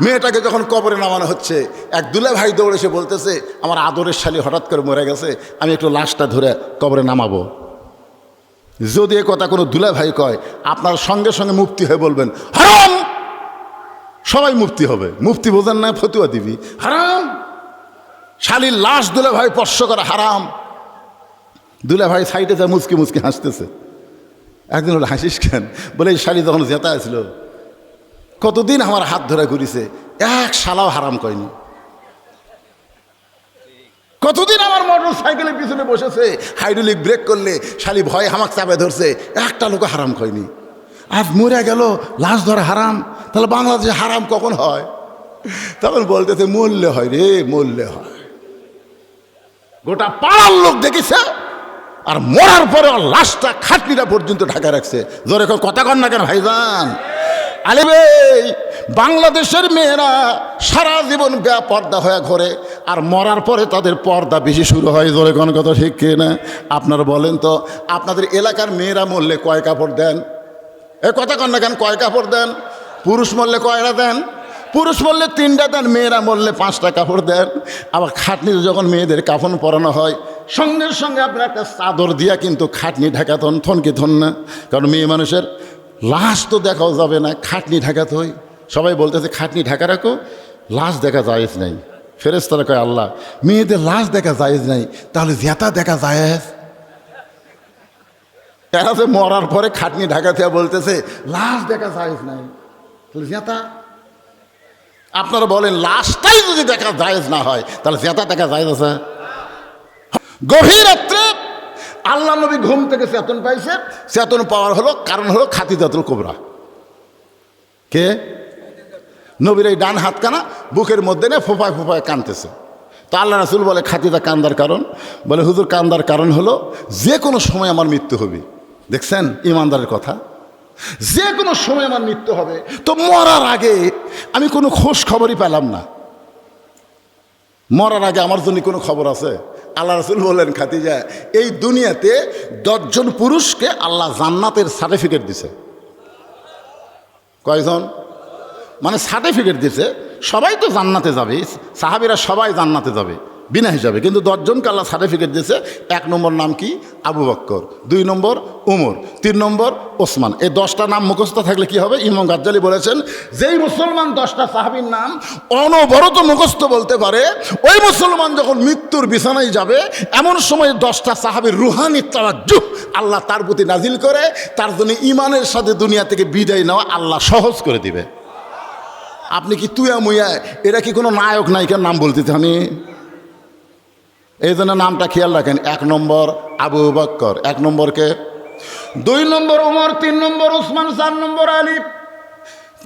মেয়েটাকে যখন কবরে নামানো হচ্ছে, এক দুলে ভাই দৌড়ে এসে বলতেছে, আমার আদরের শালি হঠাৎ করে মরে গেছে, আমি একটু লাশটা ধরে কবরে নামাবো। যদি এ কথা কোনো দুলা ভাই কয়, আপনার সঙ্গে সঙ্গে মুক্তি হয়ে বলবেন, হারাম! সবাই মুক্তি হবে। মুক্তি বোঝেন না, ফতুয়া দিবি। হারাম! শালির লাশ দুলে ভাই স্পর্শ করা হারাম। দুলে ভাই সাইডে যা মুচকি মুচকি হাসতেছে। একদিন হলো হাসিস কেন? বলে, এই শালি যখন জেতা আসলো কতদিন আমার হাত ধরে ঘুরিছে? এক শালাও হারাম কয়নি কতদিন আমার মোটর সাইকেলের পিছনে বসেছে? হাইড্রোলিক ব্রেক করলে শালি ভয় হামাক চাপে ধরছে। একটা লোক হারাম কয়নি আজ মরে গেল, লাশ ধরা হারাম। তাহলে বাংলাদেশে হারাম কখন হয়? তখন বলতেছে, মরলে হয় রে, মরলে হয়। গোটা পাড়ার লোক দেখেছে, আর মরার পরে লাশটা খাটনিটা পর্যন্ত ঢাকা রাখছে। জোরে কথা কন না কেন, ভাইজান? আলে ভাই বাংলাদেশের মেয়েরা সারা জীবন পর্দা হয়ে ঘরে, আর মরার পরে তাদের পর্দা বেশি শুরু হয়, জোরে কোন কথা ঠিক কে না? আপনারা বলেন তো, আপনাদের এলাকার মেয়েরা মরলে কয় কাপড় দেন? এ কথা কন না কেন, কয় কাপড় দেন? পুরুষ মরলে কয়টা দেন? পুরুষ মরলে তিনটা দেন, মেয়েরা মরলে পাঁচটা কাপড় দেন। আবার খাটনিতে যখন মেয়েদের কাফন পরানো হয়, সঙ্গে সঙ্গে আপনার একটা চাদর দিয়া কিন্তু খাটনি ঢাকা থন থনকে থন না। কারণ মেয়ে মানুষের লাশ তো দেখাও যাবে না, খাটনি ঢাকাতে হয়। সবাই বলতেছে, খাটনি ঢাকা রাখো, লাশ দেখা জায়েজ নাই। ফেরেস্তারা কয়, আল্লাহ, মেয়েদের লাশ দেখা জায়েজ নাই, তাহলে জেতা দেখা জায়েজ? এরা যে মরার পরে খাটনি ঢাকা ঢাকাতে বলতেছে, লাশ দেখা জায়েজ নাই। তাহলে জেতা আপনারা বলেন, লাশটাই যদি দেখা জায়েজ না হয়, তাহলে জেতা দেখা জায়েজ আছে? গভীর রাত্রে আল্লাহ নবী ঘুম থেকে চেতন পাইছে। চেতন পাওয়ার হলো, কারণ হলো খাতিজাতুল কোবরা। কে? নবীর এই ডান হাত কানা বুকের মধ্যে নিয়ে ফোফায় ফোফায় কানতেছে। তো আল্লাহ রাসুল বলে খাতিজা কান্দার কারণ। বলে, হুজুর, কান্দার কারণ হলো, যে কোনো সময় আমার মৃত্যু হবে। দেখছেন? ইমানদারের কথা। যে কোনো সময় আমার মৃত্যু হবে। তো মরার আগে আমি কোনো খোঁজ খবরই পেলাম না। মরার আগে আমার জন্য কোনো খবর আছে? আল্লাহ রসুল বললেন খাতিজা এই দুনিয়াতে দশজন পুরুষকে আল্লাহ জান্নাতের সার্টিফিকেট দিছে। কয়জন? মানে সার্টিফিকেট দিছে। সবাই তো জান্নাতে যাবে। সাহাবিরা সবাই জান্নাতে যাবে। বিনা হিসাবে। কিন্তু দশজনকে আল্লাহ সার্টিফিকেট দিয়েছে। এক নম্বর নাম কি? আবু বক্কর। দুই নম্বর উমর। তিন নম্বর ওসমান। এই দশটা নাম মুখস্থ থাকলে কি হবে? ইমাম গাজ্জালি বলেছেন, যেই মুসলমান দশটা সাহাবির নাম অনবরত মুখস্থ বলতে পারে, ওই মুসলমান যখন মৃত্যুর বিছানায় যাবে, এমন সময় দশটা সাহাবির রুহানি তাওয়াজ্জু আল্লাহ তার প্রতি নাজিল করে, তার জন্য ইমানের সাথে দুনিয়া থেকে বিদায় নেওয়া আল্লাহ সহজ করে দিবে। আপনি কি তুয়া মুয়া, এরা কি কোনো নায়ক নায়িকার নাম বলতে আমি এই জন্য নামটা খেয়াল রাখেন, এক নম্বর আবু বক্কর, এক নম্বরকে। দুই নম্বর উমর তিন নম্বর উসমান চার নম্বর আলী,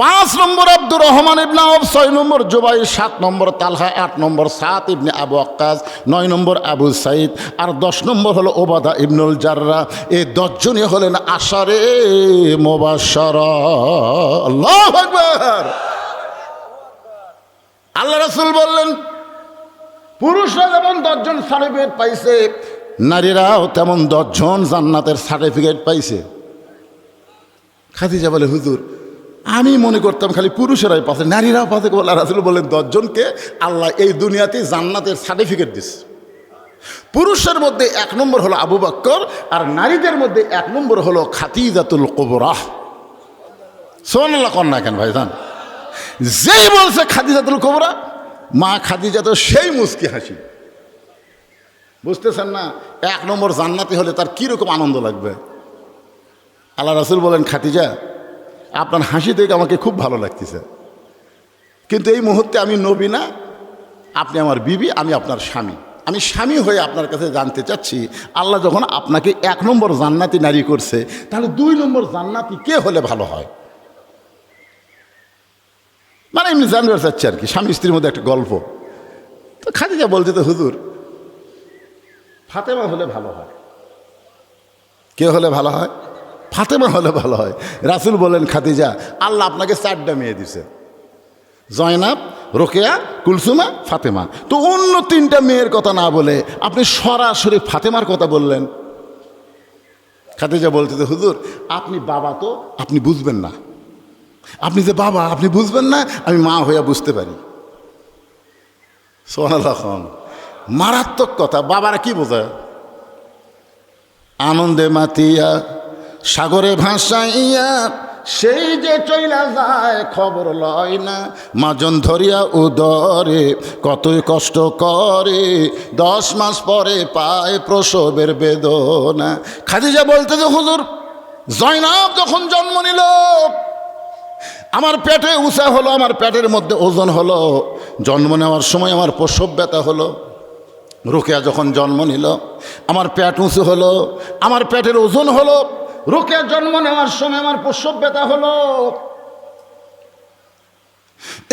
পাঁচ নম্বর আব্দুর রহমান ইবনে আব ছয় নম্বর জুবাই সাত নম্বর তালহা, আট নম্বর সাত ইবনে আবু আক্কাস, নয় নম্বর আবু সাইদ, আর দশ নম্বর হলো ওবাদা ইবনুল জাররা। এই দশজনই হলেন আশারে মোবাসার আল্লাহ রসুল বললেন পুরুষরা যেমন দশজন সার্টিফিকেট পাইছে, নারীরাও তেমন দশজন জান্নাতের সার্টিফিকেট পাইছে। খাদিজা বলে, হুজুর, আমি মনে করতাম খালি পুরুষেরাই পাচ্ছে, নারীরাও পাচ্ছে। বলে রাসুল বললেন দশজনকে আল্লাহ এই দুনিয়াতে জান্নাতের সার্টিফিকেট দিচ্ছে পুরুষের মধ্যে এক নম্বর হলো আবু বাক্কর, আর নারীদের মধ্যে এক নম্বর হলো খাতিজাতুল কোবরাহ সোনাল্লাহ কন্যা কেন ভাইজান? যেই বলছে খাদিজাতুল কোবরা মা খাদিজা তো সেই মুস্কি হাসি। বুঝতেছেন না? এক নম্বর জান্নাতি হলে তার কীরকম আনন্দ লাগবে? আল্লাহ রাসুল বলেন খাতিজা আপনার হাসি দেখে আমাকে খুব ভালো লাগতেছে। কিন্তু এই মুহূর্তে আমি নবী না, আপনি আমার বিবি, আমি আপনার স্বামী। আমি স্বামী হয়ে আপনার কাছে জানতে চাচ্ছি, আল্লাহ যখন আপনাকে এক নম্বর জান্নাতি নারী করছে, তাহলে দুই নম্বর জান্নাতি কে হলে ভালো হয়? মানে এমনি জানবার চাচ্ছি আর কি, স্বামী স্ত্রীর মধ্যে একটা গল্প। তো খাদিজা বলছে তো হুজুর, ফাতেমা হলে ভালো হয়। কে হলে ভালো হয়? ফাতেমা হলে ভালো হয়। রাসুল বলেন, খাদিজা, আল্লাহ আপনাকে চারটা মেয়ে দিছে। জয়নাব, রোকেয়া, কুলসুমা, ফাতেমা। তো অন্য তিনটা মেয়ের কথা না বলে আপনি সরাসরি ফাতেমার কথা বললেন। খাদিজা তো হুজুর, আপনি বাবা তো, আপনি বুঝবেন না। আপনি যে বাবা, আপনি বুঝবেন না, আমি মা হইয়া বুঝতে পারি। সোহানাল্লাহ মারাত্মক কথা, বাবারা কি বোঝায়? আনন্দে মাতিয়া, সাগরে ভাসাইয়া, সেই যে চইলা যায়, খবর লয় না। মাজন ধরিয়া উদরে, কতই কষ্ট করে, দশ মাস পরে পায় প্রসবের বেদনা। খাদিজা বলতে যে হুজুর, জয়নাব যখন জন্ম নিল আমার পেটে উঁচা হলো, আমার পেটের মধ্যে ওজন হলো। জন্ম নেওয়ার সময় আমার প্রসব ব্যথা হলো। রোকেয়া যখন জন্ম নিল, আমার পেট উঁচু হলো, আমার পেটের ওজন হলো। রোকেয়া জন্ম নেওয়ার সময় আমার প্রসব ব্যথা হলো।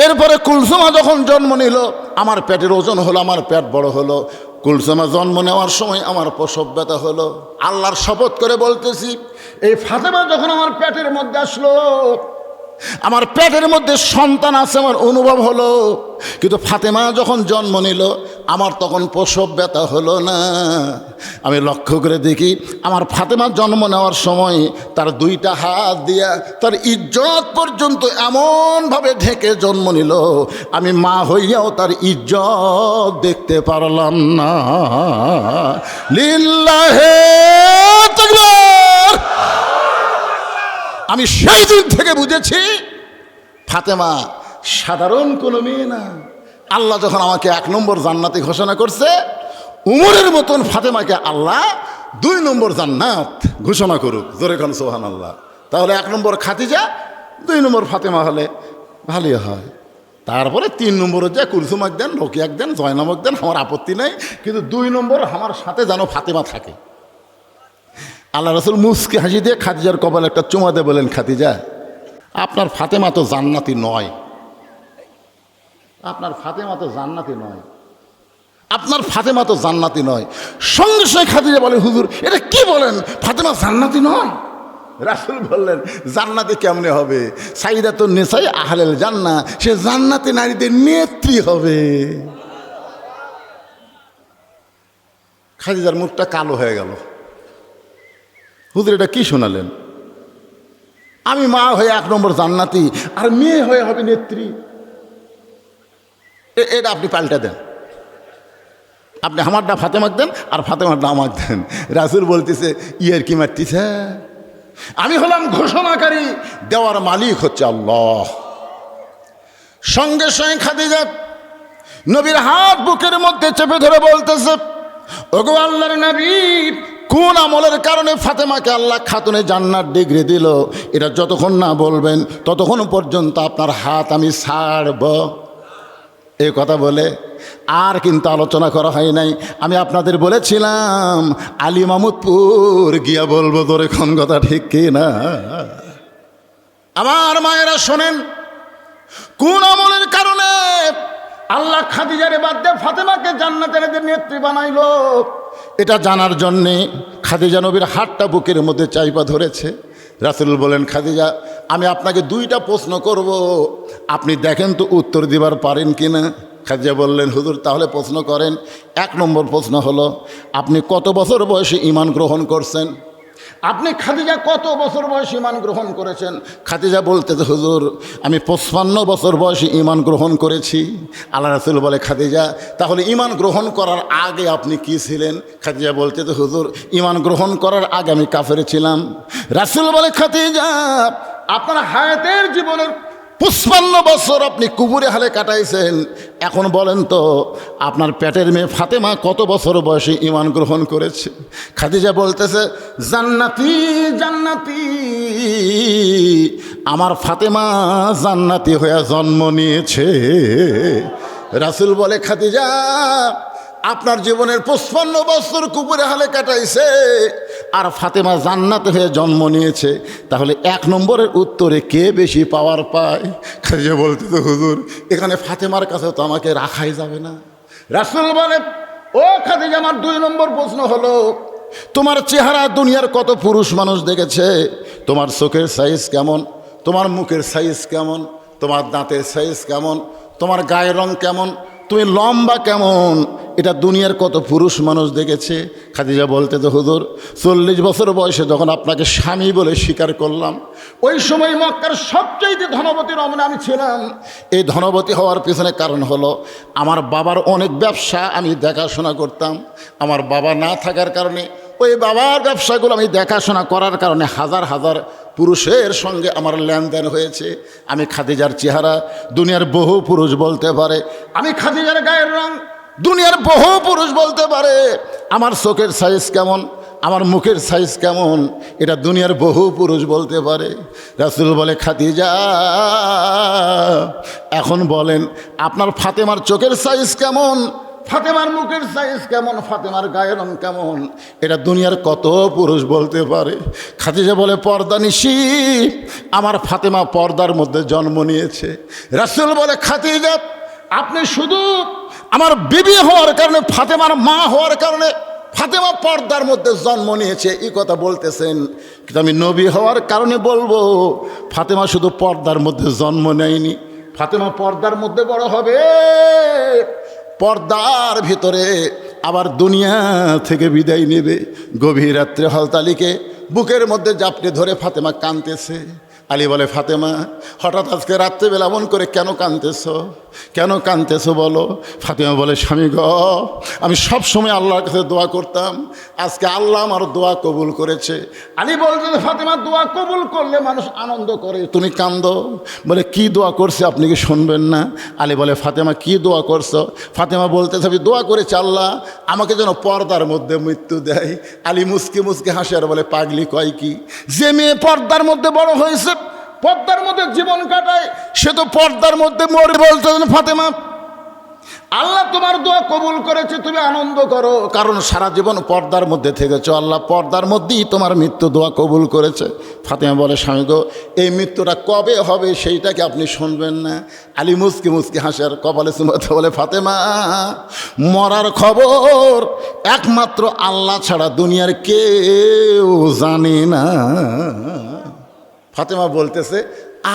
এরপরে কুলসুমা যখন জন্ম নিল, আমার পেটের ওজন হলো, আমার পেট বড় হলো। কুলসুমা জন্ম নেওয়ার সময় আমার প্রসব ব্যথা হলো। আল্লাহর শপথ করে বলতেছি, এই ফাতেমা যখন আমার পেটের মধ্যে আসলো আমার পেটের মধ্যে সন্তান আছে, আমার অনুভব হলো। কিন্তু ফাতেমা যখন জন্ম নিল, আমার তখন প্রসব ব্যথা হলো না। আমি লক্ষ্য করে দেখি, আমার ফাতেমা জন্ম নেওয়ার সময় তার দুইটা হাত দিয়া তার ইজ্জত পর্যন্ত এমনভাবে ঢেকে জন্ম নিল। আমি মা হইয়াও তার ইজ্জত দেখতে পারলাম না। লিল্লাহে তাকবীর! আমি সেই দিন থেকে বুঝেছি, ফাতেমা সাধারণ কোনো মেয়ে না। আল্লাহ যখন আমাকে এক নম্বর জান্নাতে ঘোষণা করছে, উমরের মতন ফাতেমাকে আল্লাহ দুই নম্বর জান্নাত ঘোষণা করুক। জোরে খান সোহান আল্লাহ তাহলে এক নম্বর খাতিজা দুই নম্বর ফাতেমা হলে ভালোই হয়। তারপরে তিন নম্বরে যে কুলসুমাক দেন রকিয়াক দেন জয়নামক দেন আমার আপত্তি নেই, কিন্তু দুই নম্বর আমার সাথে যেন ফাতেমা থাকে। আল্লাহ রসুল মুসকে হাসি দিয়ে খাদিজার কপালে একটা চুমা দিয়ে বলেন খাদিজা, আপনার ফাতেমা তো জান্নাতি নয়। আপনার ফাতেমা তো জান্নাতি নয়। আপনার ফাতেমা তো জান্নাতি নয়। সঙ্গে সঙ্গে খাদিজা বলে, হুজুর, এটা কি বলেন? ফাতেমা জান্নাতি নয়? রাসুল বললেন, জান্নাতি কেমনে হবে? সাইদা তো নেশাই আহলেল জান্না সে জান্নাতি নারীদের নেত্রী হবে। খাদিজার মুখটা কালো হয়ে গেল। হুজুর, এটা কি শোনালেন? আমি মা হয়ে এক নম্বর জান্নাতি, আর মেয়ে হয়ে হবে নেত্রী। এটা আপনি পাল্টা দেন। আপনি আমারটা ফাতেমাক দেন, আর ফাতেমারটা আমাক দেন। রাসুল বলতেছে, ইয়ের কি মারতিছে? আমি হলাম ঘোষণাকারী, দেওয়ার মালিক হচ্ছে আল্লাহ। সঙ্গে সঙ্গে খাদিজা নবীর হাত বুকের মধ্যে চেপে ধরে বলতেছে, ওগো আল্লাহর নবী কোন আমলের কারণে ফাতেমাকে আল্লাহ খাতুনে জান্নার ডিগ্রি দিল, এটা যতক্ষণ না বলবেন, ততক্ষণ পর্যন্ত আপনার হাত আমি ছাড়ব। এই কথা বলে আর কিন্তু আলোচনা করা হয় নাই। আমি আপনাদের বলেছিলাম, আলী মামুদপুর গিয়া বলব তোর এখন কথা ঠিক কি না? আমার মায়েরা শোনেন, কোন আমলের কারণে আল্লাহ খাদিজারে বাদ দিয়ে ফাতেমাকে জান্নাতের নেত্রী বানাইলো, এটা জানার জন্যে খাদিজা নবীর হাতটা বুকের মধ্যে চাইপা ধরেছে। রাসুল বলেন, খাদিজা, আমি আপনাকে দুইটা প্রশ্ন করব। আপনি দেখেন তো উত্তর দিবার পারেন কি না খাদিজা বললেন, হুজুর, তাহলে প্রশ্ন করেন। এক নম্বর প্রশ্ন হলো, আপনি কত বছর বয়সে ইমান গ্রহণ করছেন? আপনি খাদিজা কত বছর বয়সে ইমান গ্রহণ করেছেন? খাদিজা বলতে হুজুর আমি পঁচপান্ন বছর বয়সে ইমান গ্রহণ করেছি। আল্লাহ রাসুল বলে খাদিজা তাহলে ইমান গ্রহণ করার আগে আপনি কি ছিলেন? খাদিজা বলতে যে, হুজুর ইমান গ্রহণ করার আগে আমি কাফের ছিলাম। রাসুল বলে খাদিজা আপনার হায়াতের জীবনের পুষ্পান্ন বছর আপনি কুবুরে হালে কাটাইছেন। এখন বলেন তো, আপনার পেটের মেয়ে ফাতেমা কত বছর বয়সে ইমান গ্রহণ করেছে? খাদিজা বলতেছে, জান্নাতি জান্নাতি, আমার ফাতেমা জান্নাতি হয়ে জন্ম নিয়েছে। রাসুল বলে, খাদিজা আপনার জীবনের পঁচপান্ন বছর কুকুরে হালে কাটাইছে। আর ফাতেমা জান্নাত হয়ে জন্ম নিয়েছে। তাহলে এক নম্বরের উত্তরে কে বেশি পাওয়ার পায়? খাদিজা বলতে তো হুজুর, এখানে ফাতেমার কাছে তো আমাকে রাখাই যাবে না। রাসুল বলে, ও খাদিজা, আমার দুই নম্বর প্রশ্ন হলো, তোমার চেহারা দুনিয়ার কত পুরুষ মানুষ দেখেছে? তোমার চোখের সাইজ কেমন? তোমার মুখের সাইজ কেমন? তোমার দাঁতের সাইজ কেমন? তোমার গায়ের রং কেমন? তুমি লম্বা কেমন? এটা দুনিয়ার কত পুরুষ মানুষ দেখেছে? খাদিজা বলতে তো হুজুর, চল্লিশ বছর বয়সে যখন আপনাকে স্বামী বলে স্বীকার করলাম, ওই সময় মক্কার সবচেয়ে ধনবতী রমণে আমি ছিলাম। এই ধনবতী হওয়ার পিছনে কারণ হলো, আমার বাবার অনেক ব্যবসা আমি দেখাশোনা করতাম। আমার বাবা না থাকার কারণে, ওই বাবার ব্যবসাগুলো আমি দেখাশোনা করার কারণে হাজার হাজার পুরুষের সঙ্গে আমার লেনদেন হয়েছে। আমি খাদিজার চেহারা দুনিয়ার বহু পুরুষ বলতে পারে। আমি খাদিজার গায়ের রং দুনিয়ার বহু পুরুষ বলতে পারে, আমার চোখের সাইজ কেমন, আমার মুখের সাইজ কেমন, এটা দুনিয়ার বহু পুরুষ বলতে পারে। রাসুল বলে, খাদিজা, এখন বলেন, আপনার ফাতেমার চোখের সাইজ কেমন? ফাতেমার মুখের সাইজ কেমন? ফাতেমার গায়ের রং কেমন? এটা দুনিয়ার কত পুরুষ বলতে পারে। খাদিজা বলে, পর্দা নিশি, আমার ফাতেমা পর্দার মধ্যে জন্ম নিয়েছে। রাসুল বলে খাতিজা আপনি শুধু আমার বিবি হওয়ার কারণে, ফাতেমার মা হওয়ার কারণে, ফাতেমা পর্দার মধ্যে জন্ম নিয়েছে, এই কথা বলতেছেন। কিন্তু আমি নবী হওয়ার কারণে বলব, ফাতেমা শুধু পর্দার মধ্যে জন্ম নেয়নি। ফাতেমা পর্দার মধ্যে বড় হবে। পর্দার ভিতরে আবার দুনিয়া থেকে বিদায় নেবে। গভীর রাত্রে হলতালিকে বুকের মধ্যে জাপটে ধরে ফাতেমা কাঁদতেছে। আলী বলে, ফাতেমা, হঠাৎ আজকে রাত্রেবেলা মন করে কেন কাঁদতেছ? কেন কাঁদতেছ বলো? ফাতেমা বলে, স্বামী গ, আমি সব সময় আল্লাহর কাছে দোয়া করতাম। আজকে আল্লাহ আমার দোয়া কবুল করেছে। আলী বলছে ফাতেমা, দোয়া কবুল করলে মানুষ আনন্দ করে। তুমি কান্দ বলে, কি দোয়া করছে আপনি কি শুনবেন না? আলী বলে, ফাতেমা, কি দোয়া করছ? ফাতেমা বলতে আমি দোয়া করেছি আল্লাহ, আমাকে যেন পর্দার মধ্যে মৃত্যু দেয়। আলী মুসকে মুসকে হাসে আর বলে, পাগলি কয় কি? যে মেয়ে পর্দার মধ্যে বড় হয়েছে পর্দার মধ্যে জীবন কাটায়, সে তো পর্দার মধ্যে মরে বলতে ফাতেমা। আল্লাহ তোমার দোয়া কবুল করেছে, তুমি আনন্দ করো, কারণ সারা জীবন পর্দার মধ্যে থেকেছ। আল্লাহ পর্দার মধ্যেই তোমার মৃত্যু দোয়া কবুল করেছে। ফাতেমা বলে, স্বামী গো, এই মৃত্যুটা কবে হবে সেইটাকে আপনি শুনবেন না? আলী মুসকি মুসকি হাসে আর কপালে সুমতে বলে, ফাতেমা, মরার খবর একমাত্র আল্লাহ ছাড়া দুনিয়ার কেউ জানে না। ফাতেমা বলতেছে,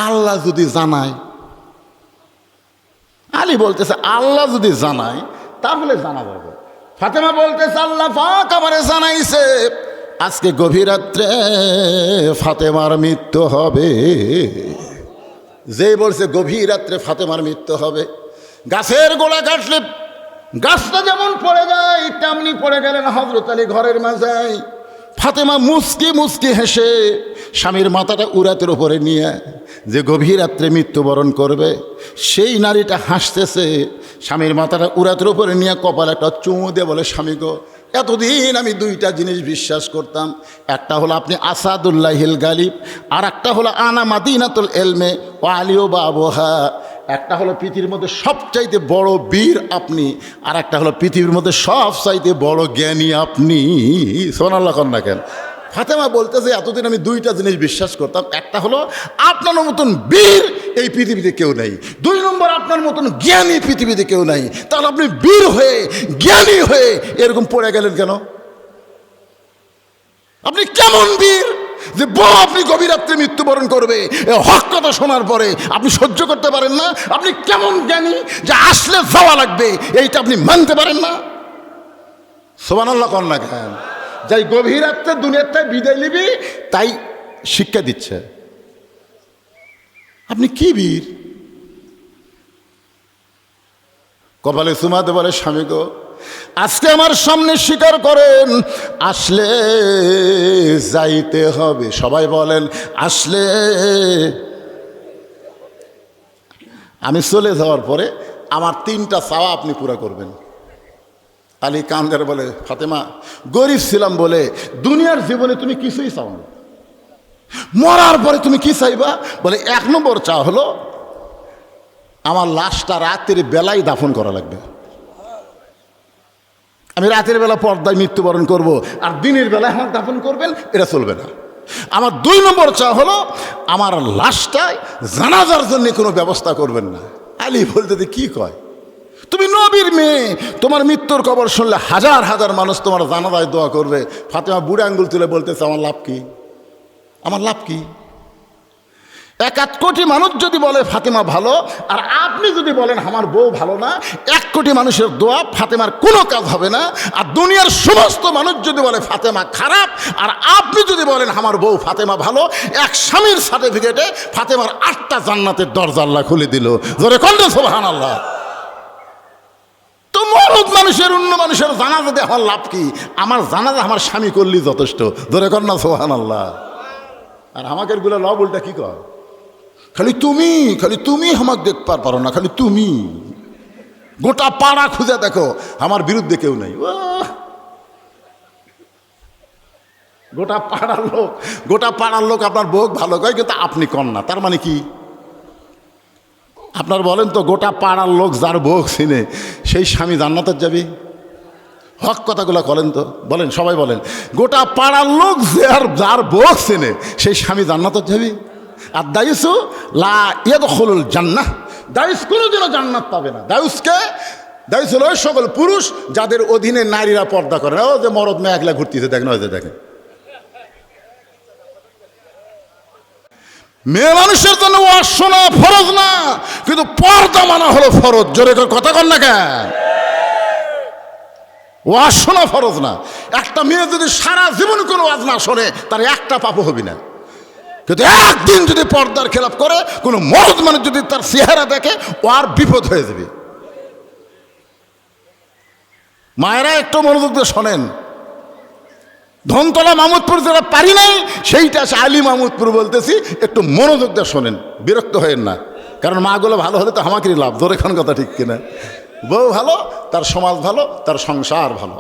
আল্লাহ যদি জানায় আলী বলতেছে, আল্লাহ যদি জানায়, তাহলে জানা যাবে ফাতেমা বলতেছে, আল্লাহ পাক আমারে জানাইছে, আজকে গভীর রাত্রে ফাতেমার মৃত্যু হবে। যে বলছে, গভীর রাত্রে ফাতেমার মৃত্যু হবে। গাছের গোড়া কাটলে গাছটা যেমন পড়ে যায়, তেমনি পড়ে গেলেন হজরত আলী ঘরের মাঝায়। ফাতেমা মুসকি মুসকি হেসে স্বামীর মাথাটা উড়াতের উপরে নিয়ে যে গভীর রাত্রে মৃত্যুবরণ করবে, সেই নারীটা হাসতেছে, স্বামীর মাথাটা উরাতের উপরে নিয়ে কপাল একটা চুমু দিয়ে বলে, স্বামী গো এতদিন আমি দুইটা জিনিস বিশ্বাস করতাম। একটা হলো আপনি আসাদুল্লাহিল গালিব, আর একটা হলো আনা মাদিনাতুল এলমে ও আলিও বা আবহা। একটা হলো পৃথিবীর মধ্যে সবচাইতে বড় বীর আপনি, আর একটা হলো পৃথিবীর মধ্যে সব চাইতে বড় জ্ঞানী আপনি। সোনাল্লা কন্যা কেন? ফাতেমা বলতেছে, এতদিন আমি দুইটা জিনিস বিশ্বাস করতাম। একটা হলো আপনার মতন বীর এই পৃথিবীতে কেউ নেই। দুই নম্বর আপনার মতন জ্ঞানী পৃথিবীতে কেউ নাই। তাহলে আপনি বীর হয়ে, জ্ঞানী হয়ে এরকম পড়ে গেলেন কেন? আপনি কেমন বীর? যে বউ আপনি গভীর রাত্রে মৃত্যুবরণ করবে হক কথা শোনার পরে আপনি সহ্য করতে পারেন না। আপনি কেমন জ্ঞানী যে আসলে যাওয়া লাগবে, এইটা আপনি মানতে পারেন না। সোমান আল্লাহ কন্যা কেন? যাই গভীর রাত্রে দুনিয়ারটায় বিদায় নিবি, তাই শিক্ষা দিচ্ছে। আপনি কি বীর? কপালে সুমাতে বলে, স্বামী গো, আজকে আমার সামনে স্বীকার করেন, আসলে যাইতে হবে। সবাই বলেন, আসলে। আমি চলে যাওয়ার পরে আমার তিনটা চাওয়া আপনি পুরা করবেন। আলী কান্দের বলে, ফাতেমা, গরিব ছিলাম বলে দুনিয়ার জীবনে তুমি কিছুই চাও না মরার পরে তুমি কি চাইবা? বলে, এক নম্বর চা হলো আমার লাশটা রাতের বেলায় দাফন করা লাগবে। আমি রাতের বেলা পর্দায় মৃত্যুবরণ করব আর দিনের বেলায় আমার দাফন করবেন, এটা চলবে না। আমার দুই নম্বর চা হলো আমার লাশটায় জানাজার জন্য কোনো ব্যবস্থা করবেন না। আলী বলতে কি কয়? তুমি নবীর মেয়ে, তোমার মৃত্যুর খবর শুনলে হাজার হাজার মানুষ তোমার জানাজায় দোয়া করবে। ফাতেমা বুড়ে আঙ্গুল তুলে বলতেছে, আমার লাভ কি? আমার লাভ কি? এক আধ কোটি মানুষ যদি বলে ফাতেমা ভালো, আর আপনি যদি বলেন আমার বউ ভালো না, এক কোটি মানুষের দোয়া ফাতেমার কোনো কাজ হবে না, আর দুনিয়ার সমস্ত মানুষ যদি বলে ফাতেমা খারাপ, আর আপনি যদি বলেন আমার বউ ফাতেমা ভালো, এক স্বামীর সার্টিফিকেটে ফাতেমার আটটা জান্নাতের দরজা আল্লাহ খুলে দিল। ধরে কন্ড সোহান আল্লাহ তো মরদ মানুষের, অন্য মানুষের জানাজাতে আমার লাভ কি? আমার জানাজা আমার স্বামী করলি যথেষ্ট। কর না সোহান আল্লাহ আর আমাকে গুলা লব উল্টা কি কর খালি তুমি খালি তুমি আমাকে দেখবার পারো না, খালি তুমি। গোটা পাড়া খুঁজে দেখো, আমার বিরুদ্ধে কেউ নেই! গোটা পাড়ার লোক, গোটা পাড়ার লোক আপনার বউক ভালো কয়, কিন্তু আপনি কন না, তার মানে কি? আপনার বলেন তো, গোটা পাড়ার লোক যার বউক চিনে, সেই স্বামী জান্নাতের যাবে? হক কথাগুলো বলেন তো, বলেন, সবাই বলেন। গোটা পাড়ার লোক যে আর, যার বউক চেনে, সেই স্বামী জান্নাতের যাবে আর দায়ুসু লা ইয়াদখুলুল জান্নাহ। দায়ুস কোনোদিনও জান্নাত পাবে না। দায়ুসকে, দায়ুস হলো সকল পুরুষ যাদের অধীনে নারীরা পর্দা করে ও যে মরদ মেয়ে একলা ঘুরতেছে, দেখেন যে দেখেন। মেয়ে মানুষের জন্য ওয়াজ শোনা ফরজ না, কিন্তু পর্দা মানা হলো ফরজ। জোরে কথা কর না কেন? ওয়াজ শোনা ফরজ না। একটা মেয়ে যদি সারা জীবন কোনো ওয়াজ না শোনে, তার একটা পাপও হবি না। কিন্তু একদিন যদি পর্দার খেলাপ করে, কোনো মরদ মানে যদি তার চেহারা দেখে, ও আর বিপদ হয়ে যাবে। মায়েরা একটু মনোযোগ দিয়ে শোনেন। ধনতলা মামুদপুর যেটা পারি নাই, সেইটা আছে আলী মামুদপুর বলতেছি, একটু মনোযোগ দিয়ে শোনেন, বিরক্ত হয়েন না। কারণ মাগুলো ভালো হলে তো আমাকেই লাভ, ধরে খান কথা ঠিক কিনা। বউ ভালো, তার সমাজ ভালো, তার সংসার ভালো।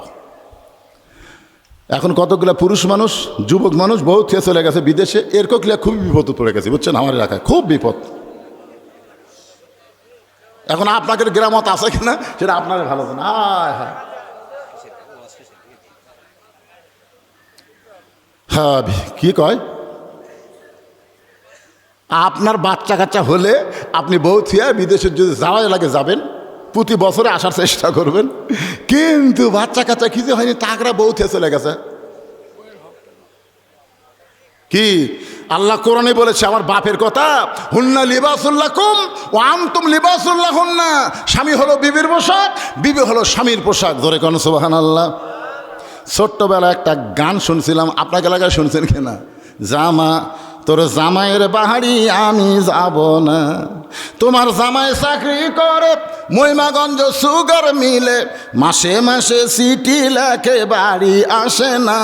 এখন কতগুলো পুরুষ মানুষ, যুবক মানুষ বহু থেকে চলে গেছে বিদেশে, এর কোকলিয়া খুবই বিপদ পড়ে গেছে, বুঝছেন? আমার এলাকায় খুব বিপদ। এখন আপনাকে গ্রামত আছে কিনা, সেটা আপনার ভালো হায় হায়। হ্যাঁ কি কয়? আপনার বাচ্চা কাচ্চা হলে আপনি বউ থিয়া বিদেশের যদি যাওয়া লাগে যাবেন প্রতি বছরে আসার চেষ্টা করবেন। কিন্তু বাচ্চা কাচ্চা কিছু হয়নি তাকরা বউ থিয়া চলে গেছে। কি? আল্লাহ কোরআনে বলেছে, আমার বাপের কথা, হুন্না লিবাসুল্লাহ কুম ও আমতুম লিবাসুল্লাহ হুন্না স্বামী হলো বিবির পোশাক, বিবি হলো স্বামীর পোশাক। ধরে কোন সুবাহান আল্লাহ ছোট্টবেলা একটা গান শুনছিলাম, আপনাকে এলাকায় শুনছেন কিনা? জামা তোর জামাইয়ের বাহারি আমি যাব না। তোমার জামাই চাকরি করে মহিমাগঞ্জ সুগার মিলে। মাসে মাসে সিটি লেখে বাড়ি আসে না।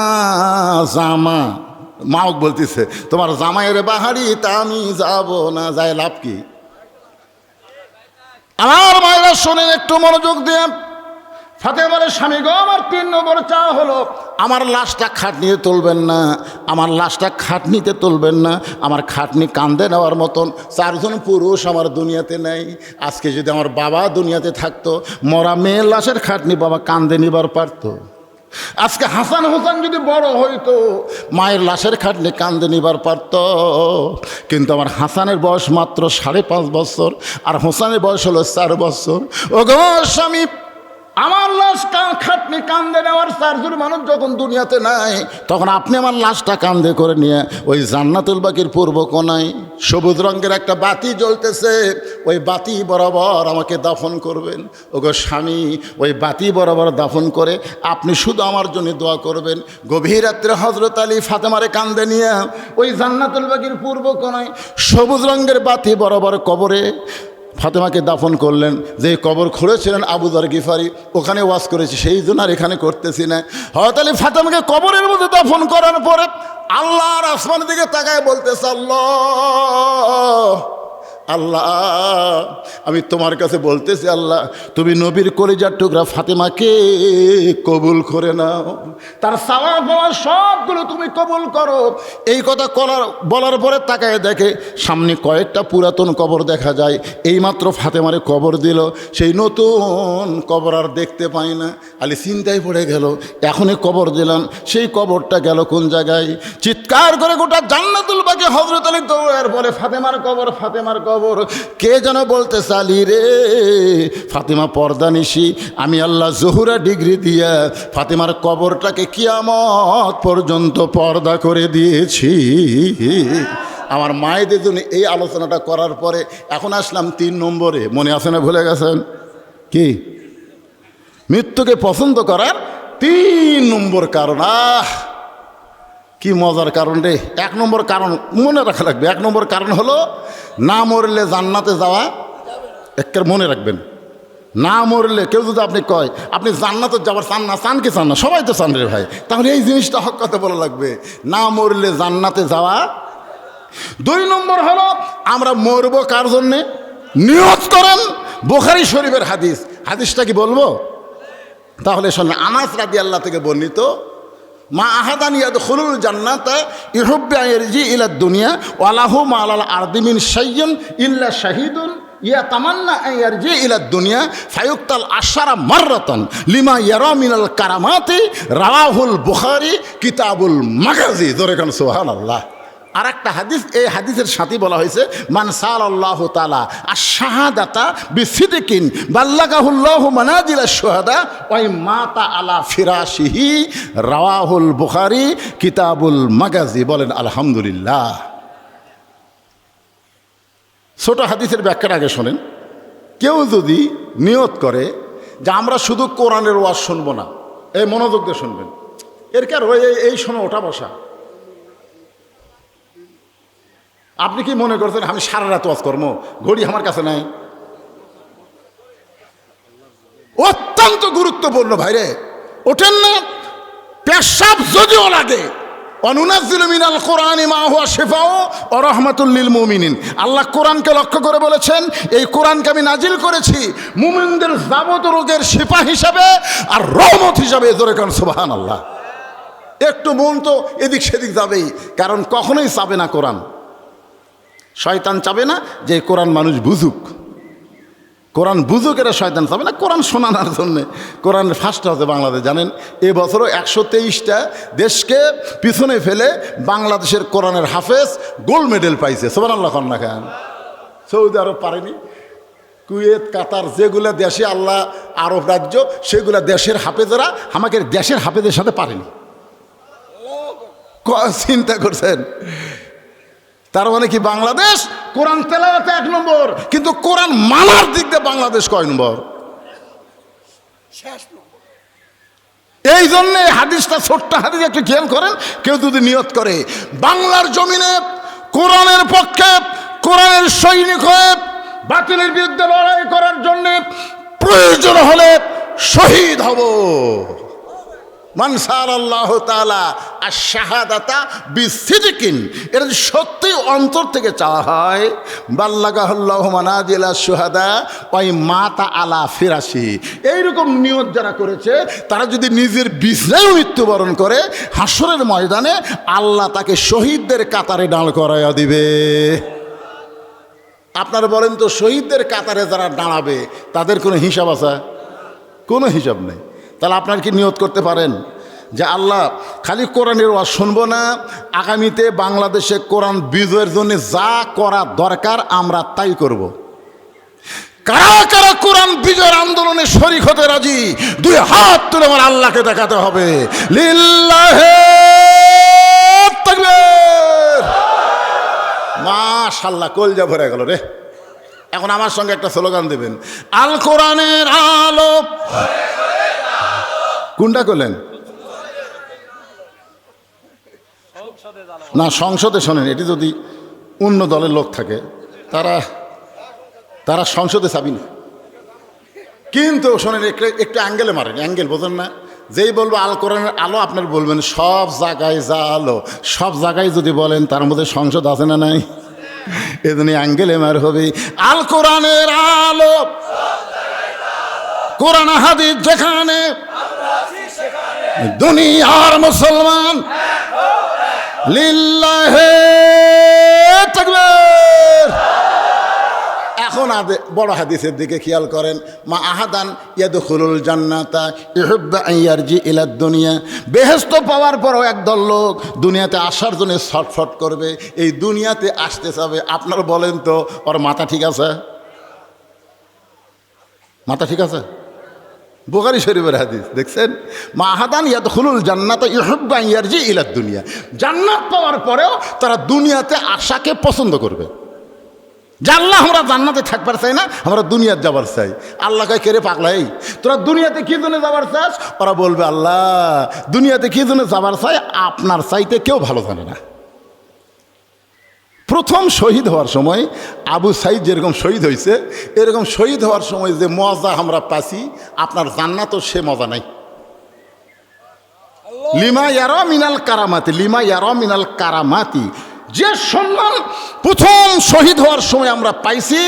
জামা মাওক বলতেছে, তোমার জামাইয়ের বাহারি তা আমি যাব না। যায় লাভ কি? আমার মায়েরা শোনেন, একটু মনোযোগ দিয়ে। ফাতেমারের স্বামী গো, আমার তিন নম্বর চা হলো। আমার লাশটা খাটনিতে তুলবেন না, আমার লাশটা খাটনিতে তুলবেন না, আমার খাটনি কান্দে নেওয়ার মতন চারজন পুরুষ আমার দুনিয়াতে নেই। আজকে যদি আমার বাবা দুনিয়াতে থাকতো, মরা মেয়ের লাশের খাটনি বাবা কান্দে নিবার পারতো। আজকে হাসান হোসেন যদি বড় হইতো, মায়ের লাশের খাটলে কান্দে নিবার পারত। কিন্তু আমার হাসানের বয়স মাত্র সাড়ে পাঁচ বছর, আর হোসেনের বয়স হলো চার বছর। ও গো স্বামী আমার লাশ খাটনি কান্দে নেওয়ার চারজন মানুষ যখন দুনিয়াতে নাই, তখন আপনি আমার লাশটা কান্দে করে নিয়ে ওই জান্নাতুল বাকির পূর্ব কোনায় সবুজ রঙের একটা বাতি জ্বলতেছে। ওই বাতি বরাবর আমাকে দাফন করবেন। ওগো স্বামী, ওই বাতি বরাবর দাফন করে আপনি শুধু আমার জন্য দোয়া করবেন। গভীর রাত্রে হজরত আলী ফাতেমারে কান্দে নিয়ে ওই জান্নাতুল বাকির পূর্ব কোনায় সবুজ রঙের বাতি বরাবর কবরে ফাতেমাকে দাফন করলেন, যে কবর খুঁড়েছিলেন আবুদার গিফারি, ওখানে ওয়াজ করেছি, সেই জন্য আর এখানে করতেছি না। হয়তো আলী ফাতেমাকে কবরের মধ্যে দাফন করার পরে আল্লাহর আসমানের দিকে তাকায় বলতেছে, আল্লাহ! আল্লাহ, আমি তোমার কাছে বলতেছি, আল্লাহ, তুমি নবীর কলিজার টুকরা ফাতেমাকে কবুল করে নাও। তার সাওয়া পাওয়া সবগুলো তুমি কবুল করো। এই কথা করার বলার পরে তাকায় দেখে সামনে কয়েকটা পুরাতন কবর দেখা যায়। এইমাত্র ফাতেমারে কবর দিল, সেই নতুন কবর আর দেখতে পাই না। আলি চিন্তায় পড়ে গেল, এখনই কবর দিলাম। সেই কবরটা গেল কোন জায়গায়? চিৎকার করে গোটা জান্নাতুল বাকি হজরত আলী দৌড়ার বলে ফাতেমার কবর ফাতেমার কবর। কে যেন বলতে চালি রে? ফাতিমা পর্দা নিশি, আমি আল্লাহ জহুরা ডিগ্রি দিয়া ফাতেমার কবরটাকে কিয়ামত পর্যন্ত পর্দা করে দিয়েছি। আমার মায়েদের জন্য এই আলোচনাটা করার পরে এখন আসলাম তিন নম্বরে। মনে আছে না ভুলে গেছেন? কি? মৃত্যুকে পছন্দ করার তিন নম্বর কারণ। আহ! কি মজার কারণ রে? এক নম্বর কারণ মনে রাখা লাগবে। এক নম্বর কারণ হলো, না মরলে জান্নাতে যাওয়া একের মনে রাখবেন। না মরলে কেউ যদি আপনি কয়, আপনি জান্নাতে যাবার চান না, চান কি চান না? সবাই তো চান রে ভাই। তাহলে এই জিনিসটা হক কথা বলা লাগবে। না মরলে জান্নাতে যাওয়া। দুই নম্বর হলো, আমরা মরবো কার জন্যে? নিয়ত করেন বোখারি শরীফের হাদিস। হাদিসটা কি বলব? তাহলে শোনেন, আনাস রাদি আল্লাহ থেকে বর্ণিত মা আহাদান ইয়াদ খুলুল জান্নাতা ইহব্বে আইরজি ইলা দুনিয়া ওয়ালাহু মালাল আরদিমিন সাইয়্যন ইল্লা শাহিদুন ইয়া তামান্না আইয়ারজি ইলা দুনিয়া ফায়ুক্তাল আশারা মাররাতান লিমা ইয়ারা মিনাল কারামাতি রাহুল বুখারি কিতাবুল মাগাজি। দরে কান সুবহানাল্লাহ? আর একটা হাদিস, এই হাদিসের সাথে বলা হয়েছে, মান সাল আল্লাহ তালা আর শাহাদাতা বিসিদিকিন বাল্লাকাহুল্লাহ মানাজিল সোহাদা ওই মাতা আলা ফিরাশিহি রাওয়াহুল বুখারি, কিতাবুল মাগাজি, বলেন, আলহামদুলিল্লাহ ছোট হাদিসের ব্যাখ্যার আগে শোনেন, কেউ যদি নিয়ত করে যে আমরা শুধু কোরআনের ওয়াজ শুনব না এই মনোযোগ দিয়ে শুনবেন। এর কার এই- সময় ওঠা বসা। আপনি কি মনে করছেন আমি সারা রাত ওয়াজ কর্ম ঘড়ি আমার কাছে নাই। অত্যন্ত গুরুত্বপূর্ণ ভাইরে, ওঠেন না? পেশাব যদিও লাগে অনুনাজিল মিনাল কোরআন মা হুয়া শেফাও ও রহমাতুল্লিল মুমিনিন। আল্লাহ কোরআনকে লক্ষ্য করে বলেছেন, এই কোরআনকে আমি নাজিল করেছি মুমিনদের যাবত রোগের শিপা হিসাবে আর রহমত হিসাবে। জোরে কারণ সুবাহান আল্লাহ একটু মন তো এদিক সেদিক যাবেই, কারণ কখনোই চাবে না কোরআন। শয়তান চাবে না যে কোরআন মানুষ বুঝুক। কোরআন বুঝুক এটা শয়তান চাবে না, কোরআন শোনানোর জন্যে। কোরআন ফার্স্ট হচ্ছে বাংলাদেশ, জানেন? এবছরও একশো তেইশটা দেশকে পিছনে ফেলে বাংলাদেশের কোরআনের হাফেজ গোল্ড মেডেল পাইছে। সোমান আল্লাহ খান। না খান সৌদি আরব পারেনি। কুয়েত, কাতার, যেগুলো দেশে আল্লাহ, আরব রাজ্য, সেগুলো দেশের হাফেজেরা আমাকে দেশের হাফেজের সাথে পারেনি। চিন্তা করছেন? তার মানে কি বাংলাদেশ? কোরআন তেলাওয়াতে এক নম্বর কিন্তু কোরআন মানার দিক দিয়ে বাংলাদেশ কয় নম্বর? এই জন্য হাদিসটা ছোট্ট হাদিস একটু খেয়াল করেন কেউ যদি নিয়ত করে বাংলার জমিনে কোরআনের পক্ষে কোরআনের সৈনিক হয়ে বাতিলের বিরুদ্ধে লড়াই করার জন্য প্রয়োজন হলে শহীদ হব। মানসার আল্লাহ তালা আর শাহাদাতা বিসিদিকিন। এটা যদি সত্যি অন্তর থেকে চাওয়া হয়, বাল্লাগাহুল্লাহ মানাজিলা সুহাদা ওই মাতা আলা ফিরাসি এইরকম নিয়ত যারা করেছে, তারা যদি নিজের বিছনায় মৃত্যুবরণ করে হাসরের ময়দানে আল্লাহ তাকে শহীদদের কাতারে দাঁড় করাইয়া দিবে। আপনারা বলেন তো, শহীদদের কাতারে যারা দাঁড়াবে, তাদের কোনো হিসাব আছে? কোনো হিসাব নেই। তাহলে আপনার কি নিয়ত করতে পারেন? যে আল্লাহ, খালি কোরআনের ওয়াজ শুনব না, আগামীতে বাংলাদেশে কোরআন বিজয়ের জন্য যা করা দরকার আমরা তাই করব। কারা কারা কোরআন বিজয়ের আন্দোলনে শরিক হতে রাজি? দুই হাত তুলে আমার আল্লাহকে দেখাতে হবে। লিল্লাহে মাশাল্লাহ কলজা ভরে গেল রে। এখন আমার সঙ্গে একটা স্লোগান দেবেন। আল কোরআনের আলো কোনটা করলেন? না, সংসদে শোনেন, এটি যদি অন্য দলের লোক থাকে, তারা তারা সংসদে চাবি না। কিন্তু শোনেন, একটু একটু অ্যাঙ্গেলে মারেন, অ্যাঙ্গেল বোঝেন না। যেই বলব, আল কোরআনের আলো আপনার বলবেন, সব জায়গায় যা আলো, সব জায়গায় যদি বলেন, তার মধ্যে সংসদ আছে না নাই? এজন্য অ্যাঙ্গেলে মার হবে। আল কোরআনের আলো। কোরআন হাদিস যেখানে দুনিয়ার মুসলমান। লিল্লাহে তাকবীর। এখন বড় হাদিসের দিকে খেয়াল করেন, মা আহাদান ইয়াদখুলুল জান্নাতা ইহুব্বা আইয়ারজি ইলাদ দুনিয়া। বেহেস্ত পাওয়ার পরও একদল লোক দুনিয়াতে আসার জন্য ছটফট করবে, এই দুনিয়াতে আসতে চাবে। আপনারা বলেন তো, ওর মাথা ঠিক আছে? মাথা ঠিক আছে? বোকারি শরীফের হাদিস, দেখছেন? মাহাদান ইয়াদ হুলুল জান্নাত ইহব্বা ইয়ারজি ইলাদ দুনিয়া। জান্নাত পাওয়ার পরেও তারা দুনিয়াতে আশাকে পছন্দ করবে। জানলা আমরা জান্নাতে থাকবার চাই না, আমরা দুনিয়ার যাবার চাই। আল্লাহকে কেড়ে পাগলাই তোরা দুনিয়াতে কি জন্য যাবার চাস? ওরা বলবে, আল্লাহ, দুনিয়াতে কি জন্য যাবার চাই? আপনার চাইতে কেউ ভালো জানে না। প্রথম শহীদ হওয়ার সময় আবু সাইদ যেরকম শহীদ হয়েছে এরকম শহীদ হওয়ার সময় যে মজা আমরা পাচ্ছি আপনার জান্নাতও সে মজা নাই। লিমা ইয়ার মিনাল কারামাতি লিমা ইয়ার মিনাল কারামাতি। যে সম্মান প্রথম শহীদ হওয়ার সময় আমরা পাইছি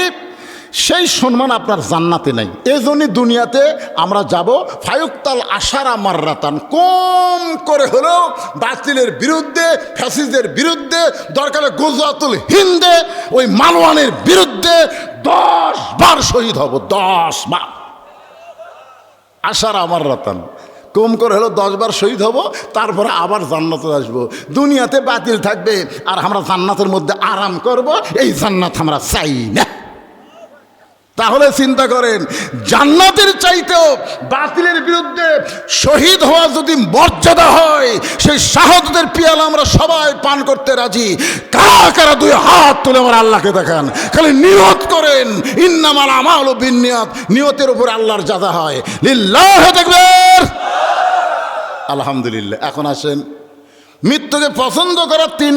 সেই সম্মান আপনার জান্নাতে নাই। এই দুনিয়াতে আমরা যাব ফায়ুক্তাল আশারা মার্রাতান। কম করে হলেও বাতিলের বিরুদ্ধে ফ্যাসিসদের বিরুদ্ধে, দরকারে গুজরাতুল হিন্দে, ওই মালওয়ানের বিরুদ্ধে দশ বার শহীদ হব, দশ বার। আশার আমার রাতান কম করে হলো দশবার শহীদ হব, তারপরে আবার জান্নাতে আসব। দুনিয়াতে বাতিল থাকবে, আর আমরা জান্নাতের মধ্যে আরাম করব, এই জান্নাত আমরা চাই না। তাহলে চিন্তা করেন, জান্নাতের চাইতেও বাতিলের বিরুদ্ধে শহীদ হওয়া যদি মর্যাদা হয়, সেই শাহাদতের পিয়াল আমরা সবাই পান করতে রাজি। কারা কারা দুই হাত তুলে আমার আল্লাহকে দেখান? খালি নিয়ত করেন, ইন্নামাল আমাল বিনিয়ত, নিয়তের উপর আল্লাহর জাদা হয়। লিল্লাহ দেখবেন আলহামদুলিল্লাহ, এখন আসেন। মৃত্যুকে পছন্দ করার তিন